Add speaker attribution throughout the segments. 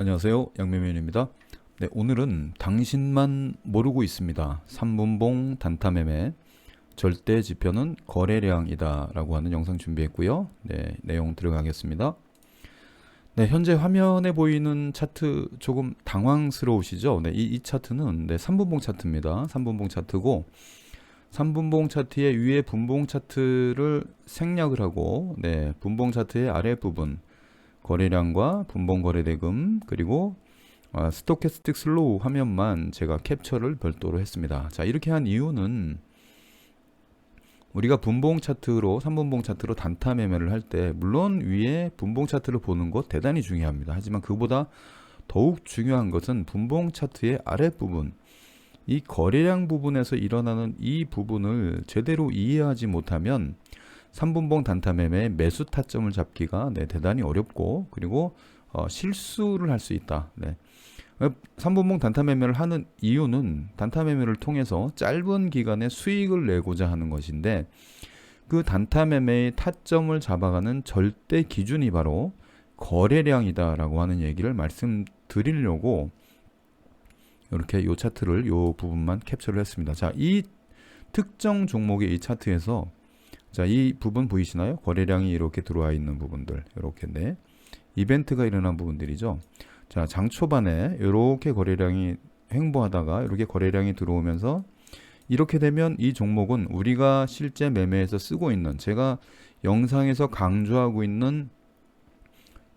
Speaker 1: 안녕하세요. 양매면입니다. 네, 오늘은 당신만 모르고 있습니다. 3분봉 단타매매 절대 지표는 거래량이다라고 하는 영상 준비했고요. 네, 내용 들어가겠습니다. 네, 현재 화면에 보이는 차트 조금 당황스러우시죠? 네, 이, 이 차트는 네, 3분봉 차트입니다. 3분봉 차트고 3분봉 차트의 위에 분봉 차트를 생략을 하고 네, 분봉 차트의 아래 부분 거래량과 분봉 거래대금 그리고 아, 스토캐스틱 슬로우 화면만 제가 캡처를 별도로 했습니다. 자 이렇게 한 이유는 우리가 분봉 차트로 3분봉 차트로 단타 매매를 할 때 물론 위에 분봉 차트를 보는 것 대단히 중요합니다. 하지만 그보다 더욱 중요한 것은 분봉 차트의 아랫부분 이 거래량 부분에서 일어나는 이 부분을 제대로 이해하지 못하면 3분봉 단타 매매의 매수 타점을 잡기가 네, 대단히 어렵고 그리고 어, 실수를 할 수 있다. 네. 3분봉 단타 매매를 하는 이유는 단타 매매를 통해서 짧은 기간에 수익을 내고자 하는 것인데 그 단타 매매의 타점을 잡아가는 절대 기준이 바로 거래량이다라고 하는 얘기를 말씀드리려고 이렇게 요 차트를 요 부분만 캡처를 했습니다. 자, 이 특정 종목의 이 차트에서 자, 이 부분 보이시나요? 거래량이 이렇게 들어와 있는 부분들. 이렇게인데 이벤트가 일어난 부분들이죠. 자, 장 초반에 이렇게 거래량이 횡보하다가 이렇게 거래량이 들어오면서 이렇게 되면 이 종목은 우리가 실제 매매에서 쓰고 있는 제가 영상에서 강조하고 있는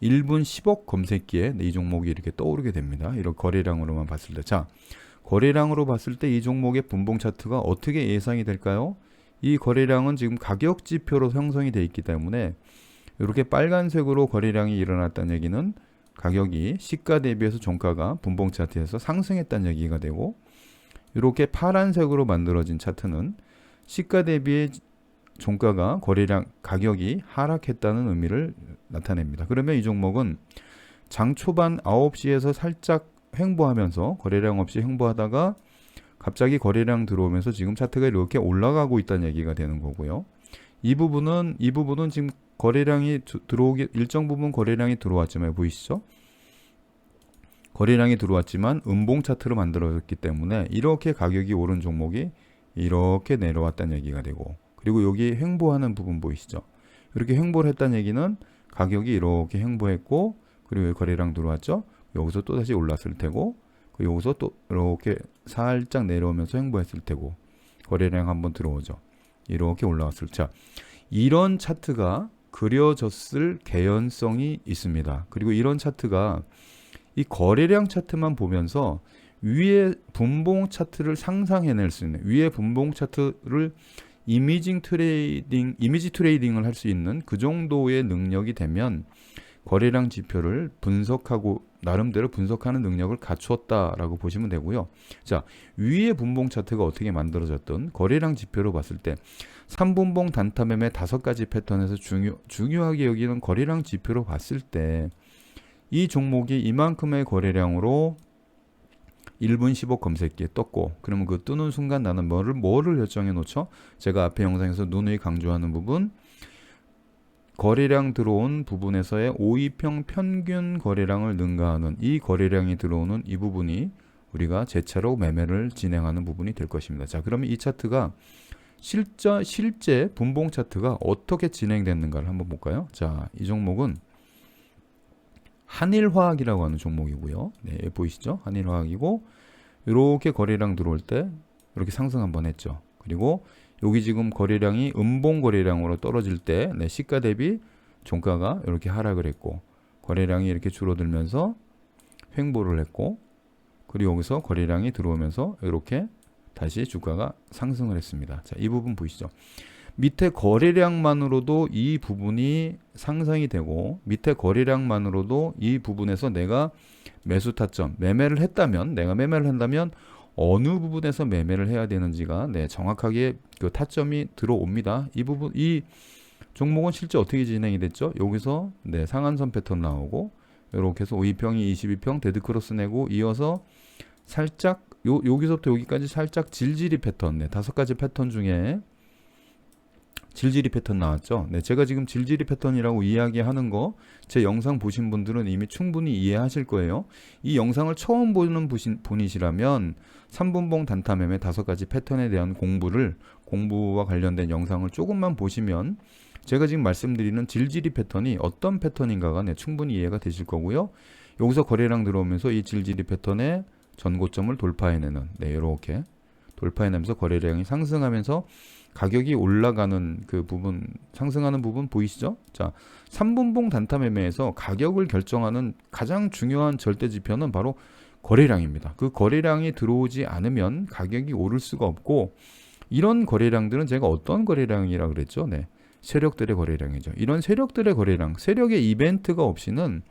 Speaker 1: 1분 10억 검색기에 이 종목이 이렇게 떠오르게 됩니다. 이런 거래량으로만 봤을 때. 자, 거래량으로 봤을 때 이 종목의 분봉 차트가 어떻게 예상이 될까요? 이 거래량은 지금 가격 지표로 형성이 되어 있기 때문에 이렇게 빨간색으로 거래량이 일어났다는 얘기는 가격이 시가 대비해서 종가가 분봉 차트에서 상승했다는 얘기가 되고 이렇게 파란색으로 만들어진 차트는 시가 대비의 종가가 거래량 가격이 하락했다는 의미를 나타냅니다. 그러면 이 종목은 장 초반 9시에서 살짝 횡보하면서 거래량 없이 횡보하다가 갑자기 거래량 들어오면서 지금 차트가 이렇게 올라가고 있다는 얘기가 되는 거고요. 이 부분은 이 부분은 지금 거래량이 두, 들어오기 일정 부분 거래량이 들어왔지만 보이시죠? 거래량이 들어왔지만 음봉 차트로 만들어졌기 때문에 이렇게 가격이 오른 종목이 이렇게 내려왔다는 얘기가 되고 그리고 여기 횡보하는 부분 보이시죠? 이렇게 횡보를 했다는 얘기는 가격이 이렇게 횡보했고 그리고 거래량 들어왔죠? 여기서 또 다시 올랐을 테고 그 여기서 또 이렇게 살짝 내려오면서 횡보했을 테고 거래량 한번 들어오죠. 이렇게 올라왔을 자 이런 차트가 그려졌을 개연성이 있습니다. 그리고 이런 차트가 이 거래량 차트만 보면서 위에 분봉 차트를 상상해낼 수 있는 위에 분봉 차트를 이미징 트레이딩 이미지 트레이딩을 할 수 있는 그 정도의 능력이 되면 거래량 지표를 분석하고 나름대로 분석하는 능력을 갖추었다라고 보시면 되고요. 자, 위에 분봉 차트가 어떻게 만들어졌던 거래량 지표로 봤을 때 3분봉 단타 매매 다섯 가지 패턴에서 중요, 중요하게 여기는 거래량 지표로 봤을 때 이 종목이 이만큼의 거래량으로 1분 15 검색기에 떴고 그러면 그 뜨는 순간 나는 뭐를 뭐를 결정해 놓죠? 제가 앞에 영상에서 누누이 강조하는 부분 거래량 들어온 부분에서의 5위평 평균 거래량을 능가하는 이 거래량이 들어오는 이 부분이 우리가 재차로 매매를 진행하는 부분이 될 것입니다. 자, 그러면 이 차트가 실제 실제 분봉 차트가 어떻게 진행됐는가를 한번 볼까요? 자, 이 종목은 한일화학이라고 하는 종목이고요. 네, 보이시죠? 한일화학이고 이렇게 거래량 들어올 때 이렇게 상승 한번 했죠. 그리고 여기 지금 거래량이 음봉 거래량으로 떨어질 때 네, 시가 대비 종가가 이렇게 하락을 했고 거래량이 이렇게 줄어들면서 횡보를 했고 그리고 여기서 거래량이 들어오면서 이렇게 다시 주가가 상승을 했습니다. 자, 이 부분 보이시죠? 밑에 거래량만으로도 이 부분이 상승이 되고 밑에 거래량만으로도 이 부분에서 내가 매수 타점 매매를 했다면 내가 매매를 한다면 어느 부분에서 매매를 해야 되는지가 네, 정확하게 그 타점이 들어옵니다. 이 부분 이 종목은 실제 어떻게 진행이 됐죠? 여기서 네, 상한선 패턴 나오고 이렇게 해서 5위평이 22평 데드크로스 내고 이어서 살짝 요 여기서부터 여기까지 살짝 질질이 패턴 네, 다섯 가지 패턴 중에 질질이 패턴 나왔죠. 네, 제가 지금 질질이 패턴이라고 이야기하는 거 제 영상 보신 분들은 이미 충분히 이해하실 거예요. 이 영상을 처음 보는 분이시라면 3분봉 단타 매매 다섯 가지 패턴에 대한 공부를 공부와 관련된 영상을 조금만 보시면 제가 지금 말씀드리는 질질이 패턴이 어떤 패턴인가가 네, 충분히 이해가 되실 거고요. 여기서 거래량 들어오면서 이 질질이 패턴의 전고점을 돌파해내는 네, 이렇게 돌파해내면서 거래량이 상승하면서 가격이 올라가는 그 부분 상승하는 부분 보이시죠? 자, 3분봉 단타 매매에서 가격을 결정하는 가장 중요한 절대 지표는 바로 거래량입니다. 그 거래량이 들어오지 않으면 가격이 오를 수가 없고 이런 거래량들은 제가 어떤 거래량이라 그랬죠? 네. 세력들의 거래량이죠. 이런 세력들의 거래량, 세력의 이벤트가 없이는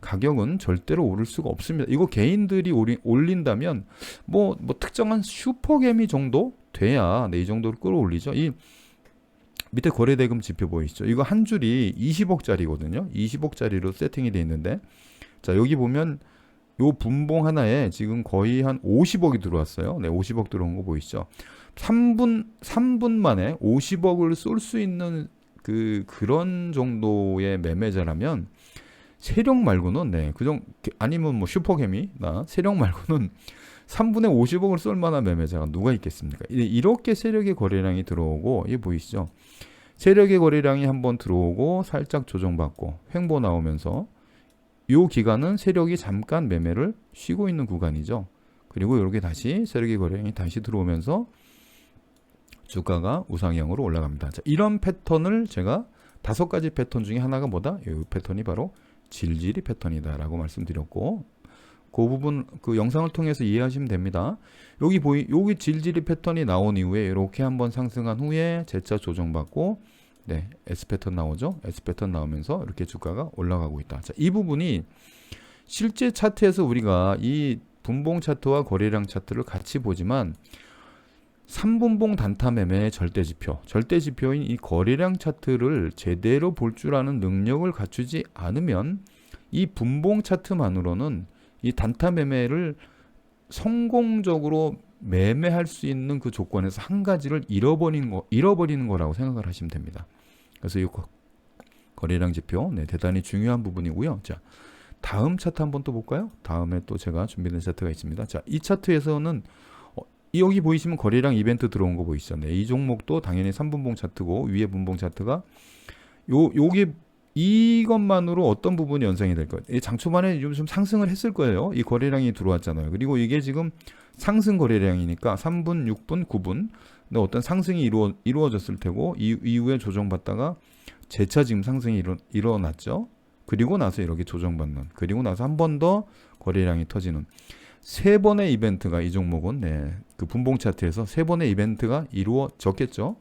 Speaker 1: 가격은 절대로 오를 수가 없습니다. 이거 개인들이 올린다면 뭐, 뭐 특정한 슈퍼개미 정도 돼야 네, 이 정도로 끌어올리죠. 이 밑에 거래대금 지표 보이시죠? 이거 한 줄이 20억짜리거든요. 20억짜리로 세팅이 돼 있는데 자 여기 보면 요 분봉 하나에 지금 거의 한 50억이 들어왔어요. 네, 50억 들어온 거 보이시죠? 3분 3분 만에 50억을 쏠 수 있는 그 그런 정도의 매매자라면 세력 말고는 네, 그정 아니면 뭐 슈퍼개미나 세력 말고는 3분의 50억을 쏠 만한 매매자가 누가 있겠습니까? 이- 이렇게 세력의 거래량이 들어오고 이게 보이시죠? 세력의 거래량이 한번 들어오고 살짝 조정받고 횡보 나오면서 요 기간은 세력이 잠깐 매매를 쉬고 있는 구간이죠. 그리고 이렇게 다시 세력의 거래량이 다시 들어오면서 주가가 우상향으로 올라갑니다. 자, 이런 패턴을 제가 다섯 가지 패턴 중에 하나가 뭐다? 이 패턴이 바로 질질이 패턴이다라고 말씀드렸고 그 부분 그 영상을 통해서 이해하시면 됩니다. 여기 보이 여기 질질이 패턴이 나온 이후에 이렇게 한번 상승한 후에 재차 조정받고 네 S 패턴 나오죠. S 패턴 나오면서 이렇게 주가가 올라가고 있다. 자, 이 부분이 실제 차트에서 우리가 이 분봉 차트와 거래량 차트를 같이 보지만 3분봉 단타 매매의 절대 지표, 절대 지표인 이 거래량 차트를 제대로 볼 줄 아는 능력을 갖추지 않으면 이 분봉 차트만으로는 이 단타 매매를 성공적으로 매매할 수 있는 그 조건에서 한 가지를 잃어버리는 거, 잃어버리는 거라고 생각을 하시면 됩니다. 그래서 이 거- 거래량 지표, 네, 대단히 중요한 부분이고요. 자, 다음 차트 한번 또 볼까요? 다음에 또 제가 준비된 차트가 있습니다. 자, 이 차트에서는 여기 보이시면 거래량 이벤트 들어온 거 보이시죠? 네, 이 종목도 당연히 3분봉 차트고 위에 분봉 차트가 요 요게 이것만으로 어떤 부분이 연상이 될 거예요? 이 장초반에 좀, 좀 상승을 했을 거예요. 이 거래량이 들어왔잖아요. 그리고 이게 지금 상승 거래량이니까 3분, 6분, 9분 근데 어떤 상승이 이루어, 이루어졌을 테고 이 이후에 조정받다가 재차 지금 상승이 일어, 일어났죠. 그리고 나서 이렇게 조정받는 그리고 나서 한 번 더 거래량이 터지는 세 번의 이벤트가 이 종목은 네, 그 분봉 차트에서 세 번의 이벤트가 이루어졌겠죠.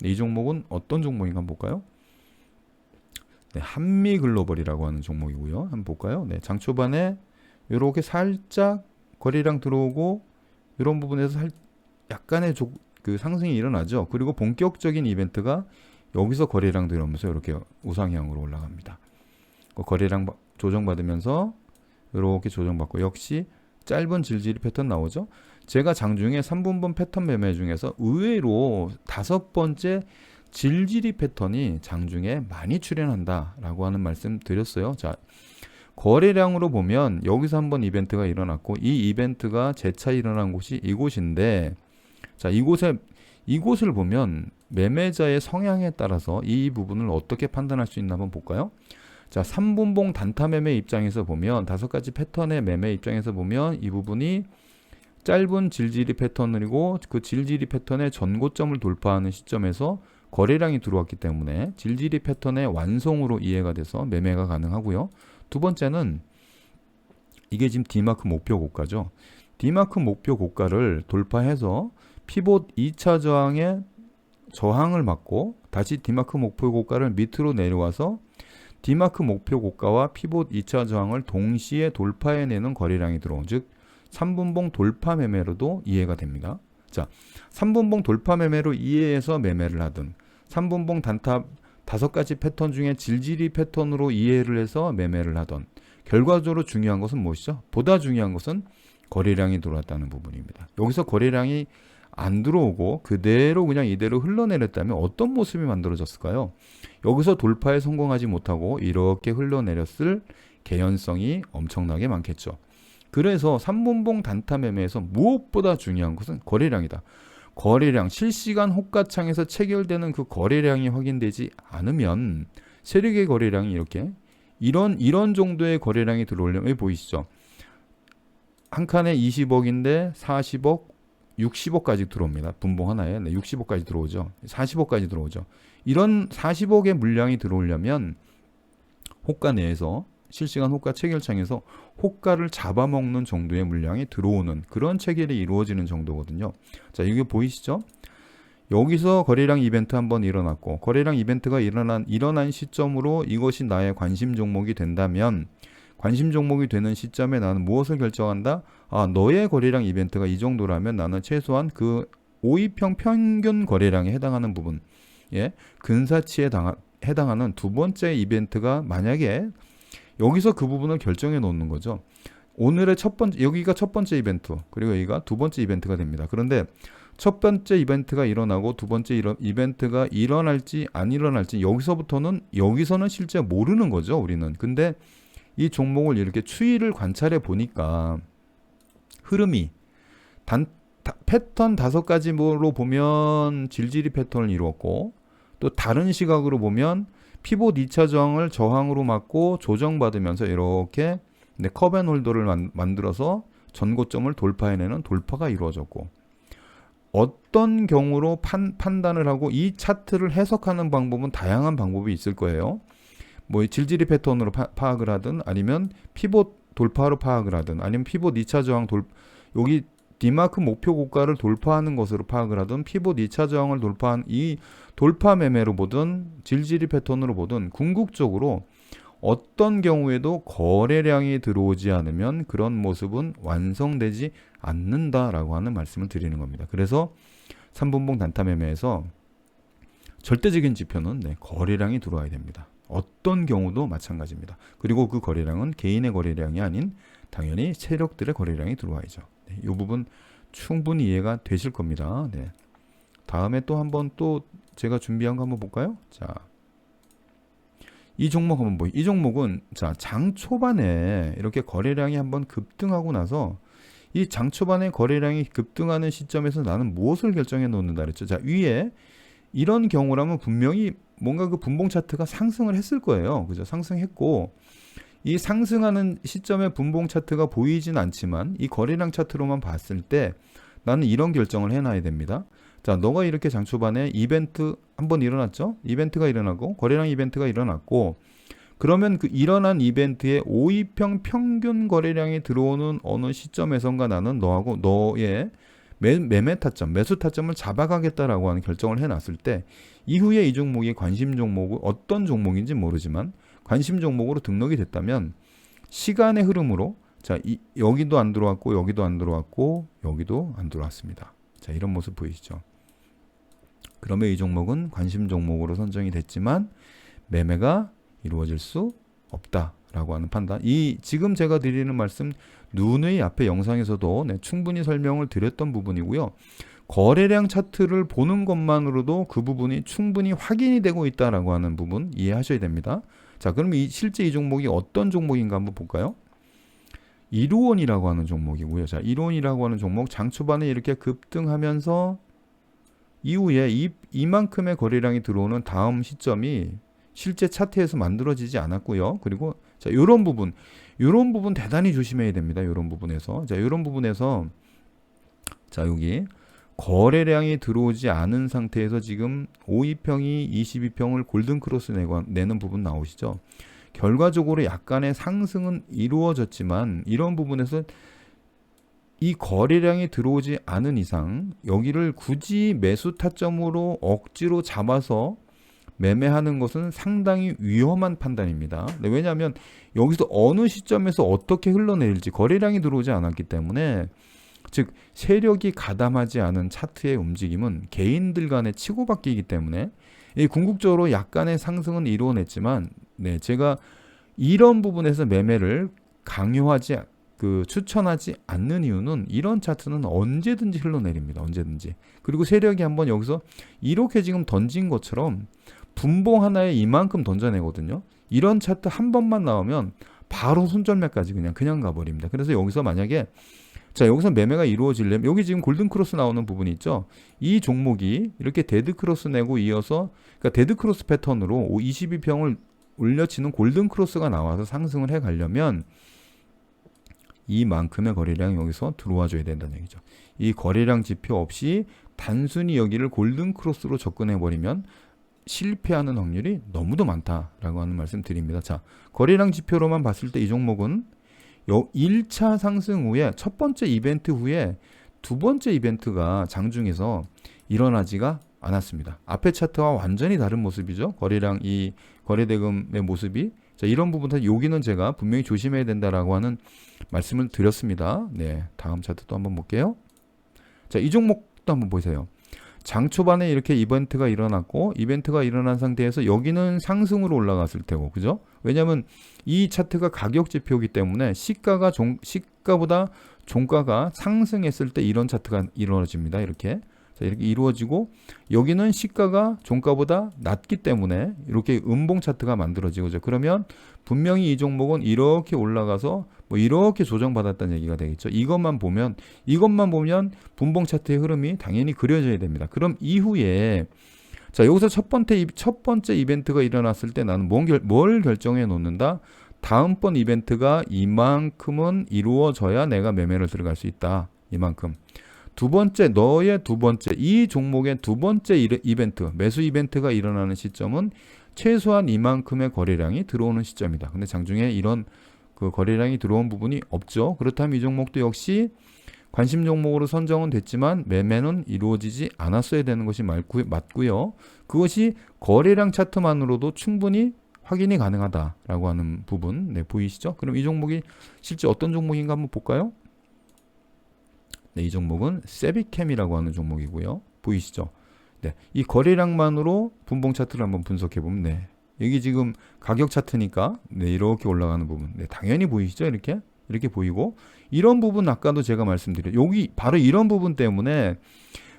Speaker 1: 네, 이 종목은 어떤 종목인가 한번 볼까요? 네, 한미 글로벌이라고 하는 종목이고요. 한번 볼까요? 네, 장 초반에 이렇게 살짝 거래량 들어오고 이런 부분에서 살 약간의 조, 그 상승이 일어나죠. 그리고 본격적인 이벤트가 여기서 거래량 들어오면서 이렇게 우상향으로 올라갑니다. 그 거래량 바- 조정받으면서 이렇게 조정받고 역시 짧은 질질이 패턴 나오죠. 제가 장중에 3분분 패턴 매매 중에서 의외로 다섯 번째 질질이 패턴이 장중에 많이 출현한다라고 하는 말씀 드렸어요. 자, 거래량으로 보면 여기서 한번 이벤트가 일어났고 이 이벤트가 재차 일어난 곳이 이곳인데 자, 이곳에 이곳을 보면 매매자의 성향에 따라서 이 부분을 어떻게 판단할 수 있나 한번 볼까요? 자, 3분봉 단타 매매 입장에서 보면 다섯 가지 패턴의 매매 입장에서 보면 이 부분이 짧은 질질이 패턴이고 그 질질이 패턴의 전고점을 돌파하는 시점에서 거래량이 들어왔기 때문에 질질이 패턴의 완성으로 이해가 돼서 매매가 가능하고요. 두 번째는 이게 지금 D마크 목표 고가죠. D마크 목표 고가를 돌파해서 피봇 2차 저항에 저항을 맞고 다시 D마크 목표 고가를 밑으로 내려와서 D마크 목표 고가와 피봇 2차 저항을 동시에 돌파해내는 거래량이 들어온 즉 3분봉 돌파 매매로도 이해가 됩니다. 자, 3분봉 돌파 매매로 이해해서 매매를 하든 3분봉 단타 다섯 가지 패턴 중에 질질이 패턴으로 이해를 해서 매매를 하던 결과적으로 중요한 것은 무엇이죠? 보다 중요한 것은 거래량이 들어왔다는 부분입니다. 여기서 거래량이 안 들어오고 그대로 그냥 이대로 흘러내렸다면 어떤 모습이 만들어졌을까요? 여기서 돌파에 성공하지 못하고 이렇게 흘러내렸을 개연성이 엄청나게 많겠죠. 그래서 3분봉 단타 매매에서 무엇보다 중요한 것은 거래량이다. 거래량, 실시간 호가창에서 체결되는 그 거래량이 확인되지 않으면 세력의 거래량이 이렇게 이런 이런 정도의 거래량이 들어오려면 여기 보이시죠? 한 칸에 20억인데 40억, 60억까지 들어옵니다. 분봉 하나에 네, 60억까지 들어오죠. 40억까지 들어오죠. 이런 40억의 물량이 들어오려면 호가 내에서 실시간 호가 체결창에서 호가를 잡아먹는 정도의 물량이 들어오는 그런 체결이 이루어지는 정도거든요. 자, 이게 보이시죠? 여기서 거래량 이벤트 한번 일어났고 거래량 이벤트가 일어난 일어난 시점으로 이것이 나의 관심 종목이 된다면 관심 종목이 되는 시점에 나는 무엇을 결정한다? 아, 너의 거래량 이벤트가 이 정도라면 나는 최소한 그 5위평 평균 거래량에 해당하는 부분, 예, 근사치에 당하, 해당하는 두 번째 이벤트가 만약에 여기서 그 부분을 결정해 놓는 거죠. 오늘의 첫 번째 여기가 첫 번째 이벤트 그리고 여기가 두 번째 이벤트가 됩니다. 그런데 첫 번째 이벤트가 일어나고 두 번째 이런 이벤트가 일어날지 안 일어날지 여기서부터는 여기서는 실제 모르는 거죠 우리는. 근데 이 종목을 이렇게 추이를 관찰해 보니까 흐름이 단 다- 패턴 다섯 가지로 보면 질질이 패턴을 이루었고 또 다른 시각으로 보면 피봇 2차 저항을 저항으로 맞고 조정받으면서 이렇게 네, 컵앤홀더를 만, 만들어서 전고점을 돌파해내는 돌파가 이루어졌고 어떤 경우로 판, 판단을 하고 이 차트를 해석하는 방법은 다양한 방법이 있을 거예요. 뭐 질질이 패턴으로 파, 악을 하든 아니면 피봇 돌파로 파악을 하든 아니면 피봇 2차 저항 돌 여기 디마크 목표 고가를 돌파하는 것으로 파악을 하든 피봇 2차 저항을 돌파한 이 돌파 매매로 보든 질질이 패턴으로 보든 궁극적으로 어떤 경우에도 거래량이 들어오지 않으면 그런 모습은 완성되지 않는다라고 하는 말씀을 드리는 겁니다. 그래서 3분봉 단타 매매에서 절대적인 지표는 네, 거래량이 들어와야 됩니다. 어떤 경우도 마찬가지입니다. 그리고 그 거래량은 개인의 거래량이 아닌 당연히 세력들의 거래량이 들어와야죠. 네, 이 부분 충분히 이해가 되실 겁니다. 네. 다음에 또 한번 또 제가 준비한 거 한번 볼까요? 자, 이 종목 한번 보이. 이 종목은 자 장 초반에 이렇게 거래량이 한번 급등하고 나서 이 장 초반에 거래량이 급등하는 시점에서 나는 무엇을 결정해 놓는다 그랬죠. 자 위에 이런 경우라면 분명히 뭔가 그 분봉 차트가 상승을 했을 거예요. 그죠? 상승했고 이 상승하는 시점에 분봉 차트가 보이진 않지만 이 거래량 차트로만 봤을 때 나는 이런 결정을 해놔야 됩니다. 자, 너가 이렇게 장 초반에 이벤트 한번 일어났죠? 이벤트가 일어나고 거래량 이벤트가 일어났고 그러면 그 일어난 이벤트에 5위평 평균 거래량이 들어오는 어느 시점에선가 나는 너하고 너의 매, 매매 타점, 매수 타점을 잡아가겠다라고 하는 결정을 해놨을 때 이후에 이 종목이 관심 종목은 어떤 종목인지 모르지만 관심 종목으로 등록이 됐다면 시간의 흐름으로 자 이, 여기도 안 들어왔고 여기도 안 들어왔고 여기도 안 들어왔습니다. 자 이런 모습 보이시죠? 그러면 이 종목은 관심 종목으로 선정이 됐지만 매매가 이루어질 수 없다 라고 하는 판단. 이 지금 제가 드리는 말씀 누누이 앞에 영상에서도 네, 충분히 설명을 드렸던 부분이고요. 거래량 차트를 보는 것만으로도 그 부분이 충분히 확인이 되고 있다라고 하는 부분 이해하셔야 됩니다. 자, 그럼 이 실제 이 종목이 어떤 종목인가 한번 볼까요? 이루원이라고 하는 종목이고요. 자, 이루원이라고 하는 종목 장 초반에 이렇게 급등하면서 이후에 이, 이만큼의 거래량이 들어오는 다음 시점이 실제 차트에서 만들어지지 않았고요. 그리고 자, 요런 부분, 요런 부분 대단히 조심해야 됩니다. 요런 부분에서. 자, 요런 부분에서 자, 여기 거래량이 들어오지 않은 상태에서 지금 5위평이 22평을 골든 크로스 내고, 내는 부분 나오시죠. 결과적으로 약간의 상승은 이루어졌지만 이런 부분에서 이 거래량이 들어오지 않은 이상 여기를 굳이 매수 타점으로 억지로 잡아서 매매하는 것은 상당히 위험한 판단입니다. 네, 왜냐하면 여기서 어느 시점에서 어떻게 흘러내릴지 거래량이 들어오지 않았기 때문에 즉 세력이 가담하지 않은 차트의 움직임은 개인들 간의 치고받기이기 때문에 이 궁극적으로 약간의 상승은 이루어냈지만 네 제가 이런 부분에서 매매를 강요하지 그 추천하지 않는 이유는 이런 차트는 언제든지 흘러내립니다. 언제든지. 그리고 세력이 한번 여기서 이렇게 지금 던진 것처럼 분봉 하나에 이만큼 던져내거든요. 이런 차트 한 번만 나오면 바로 손절매까지 그냥 그냥 가버립니다. 그래서 여기서 만약에 자 여기서 매매가 이루어지려면 여기 지금 골든 크로스 나오는 부분이 있죠. 이 종목이 이렇게 데드 크로스 내고 이어서 그러니까 데드 크로스 패턴으로 22평을 올려치는 골든 크로스가 나와서 상승을 해 가려면 이만큼의 거래량이 여기서 들어와 줘야 된다는 얘기죠. 이 거래량 지표 없이 단순히 여기를 골든 크로스로 접근해 버리면 실패하는 확률이 너무도 많다라고 하는 말씀 드립니다. 자, 거래량 지표로만 봤을 때 이 종목은 요 1차 상승 후에 첫 번째 이벤트 후에 두 번째 이벤트가 장중에서 일어나지가 않았습니다. 앞에 차트와 완전히 다른 모습이죠. 거래량 이 거래대금의 모습이 자, 이런 부분들 여기는 제가 분명히 조심해야 된다라고 하는 말씀을 드렸습니다. 네, 다음 차트 또 한번 볼게요. 자, 이 종목도 한번 보세요. 장 초반에 이렇게 이벤트가 일어났고 이벤트가 일어난 상태에서 여기는 상승으로 올라갔을 테고 그죠? 왜냐하면 이 차트가 가격 지표이기 때문에 시가가 종, 시가보다 종가가 상승했을 때 이런 차트가 이루어집니다. 이렇게 자, 이렇게 이루어지고 여기는 시가가 종가보다 낮기 때문에 이렇게 음봉 차트가 만들어지죠. 그러면 분명히 이 종목은 이렇게 올라가서 뭐 이렇게 조정받았다는 얘기가 되겠죠. 이것만 보면 이것만 보면 분봉 차트의 흐름이 당연히 그려져야 됩니다. 그럼 이후에 자 여기서 첫 번째 첫 번째 이벤트가 일어났을 때 나는 뭘, 결, 뭘 결정해 놓는다. 다음번 이벤트가 이만큼은 이루어져야 내가 매매를 들어갈 수 있다. 이만큼. 두 번째 너의 두 번째 이 종목의 두 번째 이벤트 매수 이벤트가 일어나는 시점은 최소한 이만큼의 거래량이 들어오는 시점이다. 근데 장중에 이런 그 거래량이 들어온 부분이 없죠. 그렇다면 이 종목도 역시 관심 종목으로 선정은 됐지만 매매는 이루어지지 않았어야 되는 것이 맞고요. 그것이 거래량 차트만으로도 충분히 확인이 가능하다라고 하는 부분 네, 보이시죠? 그럼 이 종목이 실제 어떤 종목인가 한번 볼까요? 네, 이 종목은 세비캠이라고 하는 종목이고요. 보이시죠? 네, 이 거래량만으로 분봉 차트를 한번 분석해 보면 네. 여기 지금 가격 차트니까 네, 이렇게 올라가는 부분. 네, 당연히 보이시죠? 이렇게 이렇게 보이고 이런 부분 아까도 제가 말씀드려 여기 바로 이런 부분 때문에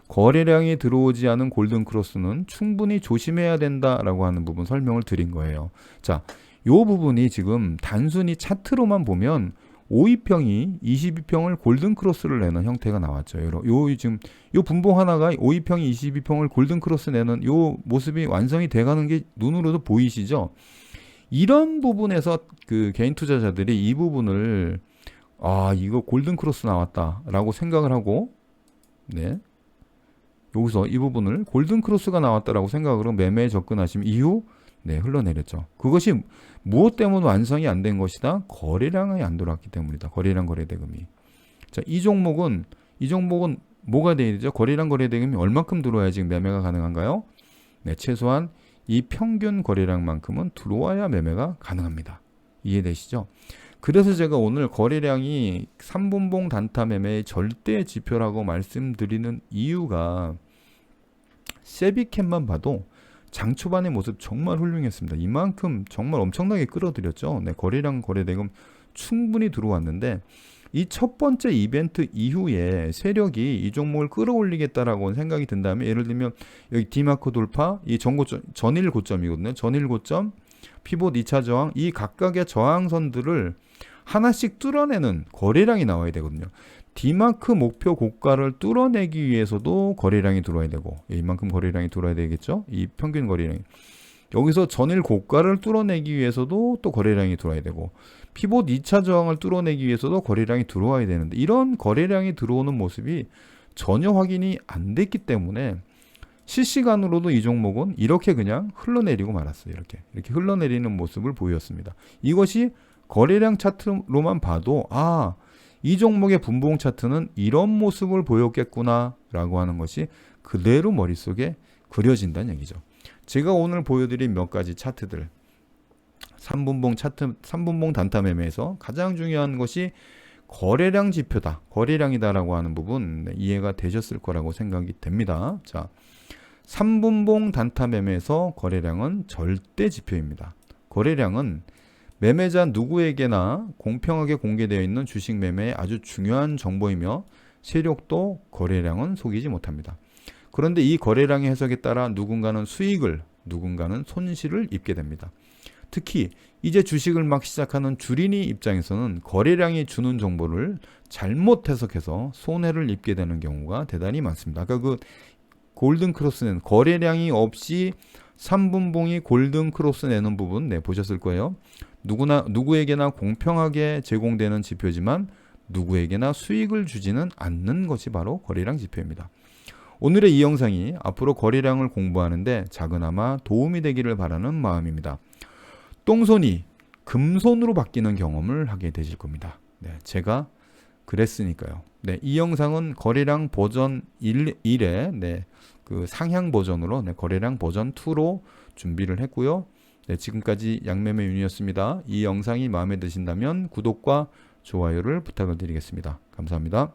Speaker 1: 거래량이 들어오지 않은 골든 크로스는 충분히 조심해야 된다라고 하는 부분 설명을 드린 거예요. 자, 요 부분이 지금 단순히 차트로만 보면 52평이 22평을 골든 크로스를 내는 형태가 나왔죠. 요 지금 요 분봉 하나가 52평이 22평을 골든 크로스 내는 요 모습이 완성이 돼가는 게 눈으로도 보이시죠? 이런 부분에서 그 개인 투자자들이 이 부분을 아 이거 골든 크로스 나왔다라고 생각을 하고 네 여기서 이 부분을 골든 크로스가 나왔다라고 생각으로 매매에 접근하시면 이후 네, 흘러내렸죠. 그것이 무엇 때문에 완성이 안 된 것이다? 거래량이 안 들어왔기 때문이다. 거래량 거래대금이. 자, 이 종목은 이 종목은 뭐가 돼야 되죠? 거래량 거래대금이 얼마큼 들어와야 지금 매매가 가능한가요? 네, 최소한 이 평균 거래량만큼은 들어와야 매매가 가능합니다. 이해되시죠? 그래서 제가 오늘 거래량이 3분봉 단타 매매의 절대 지표라고 말씀드리는 이유가 세비캠만 봐도 장 초반의 모습 정말 훌륭했습니다. 이만큼 정말 엄청나게 끌어들였죠. 네, 거래량 거래 대금 충분히 들어왔는데 이 첫 번째 이벤트 이후에 세력이 이 종목을 끌어올리겠다라고 생각이 든다면 예를 들면 여기 디마크 돌파 이 전고점 전일 고점이거든요. 전일 고점 피봇 2차 저항 이 각각의 저항선들을 하나씩 뚫어내는 거래량이 나와야 되거든요. D마크 목표 고가를 뚫어내기 위해서도 거래량이 들어와야 되고 예, 이만큼 거래량이 들어와야 되겠죠. 이 평균 거래량이 여기서 전일 고가를 뚫어내기 위해서도 또 거래량이 들어와야 되고 피봇 2차 저항을 뚫어내기 위해서도 거래량이 들어와야 되는데 이런 거래량이 들어오는 모습이 전혀 확인이 안 됐기 때문에 실시간으로도 이 종목은 이렇게 그냥 흘러내리고 말았어요. 이렇게 이렇게 흘러내리는 모습을 보였습니다. 이것이 거래량 차트로만 봐도 아 이 종목의 분봉 차트는 이런 모습을 보였겠구나라고 하는 것이 그대로 머릿속에 그려진다는 얘기죠. 제가 오늘 보여드린 몇 가지 차트들 3분봉 차트 3분봉 단타 매매에서 가장 중요한 것이 거래량 지표다. 거래량이다라고 하는 부분 네, 이해가 되셨을 거라고 생각이 됩니다. 자, 3분봉 단타 매매에서 거래량은 절대 지표입니다. 거래량은 매매자 누구에게나 공평하게 공개되어 있는 주식 매매의 아주 중요한 정보이며 세력도 거래량은 속이지 못합니다. 그런데 이 거래량의 해석에 따라 누군가는 수익을 누군가는 손실을 입게 됩니다. 특히 이제 주식을 막 시작하는 주린이 입장에서는 거래량이 주는 정보를 잘못 해석해서 손해를 입게 되는 경우가 대단히 많습니다. 아까 그 골든 크로스는 거래량이 없이 3분봉이 골든 크로스 내는 부분 네 보셨을 거예요. 누구나 누구에게나 공평하게 제공되는 지표지만 누구에게나 수익을 주지는 않는 것이 바로 거래량 지표입니다. 오늘의 이 영상이 앞으로 거래량을 공부하는데 작은아마 도움이 되기를 바라는 마음입니다. 똥손이 금손으로 바뀌는 경험을 하게 되실 겁니다. 네, 제가 그랬으니까요. 네, 이 영상은 거래량 버전 1, 1의 네, 그 상향 버전으로 네, 거래량 버전 2로 준비를 했고요. 네, 지금까지 양매매 윤이었습니다. 이 영상이 마음에 드신다면 구독과 좋아요를 부탁을 드리겠습니다. 감사합니다.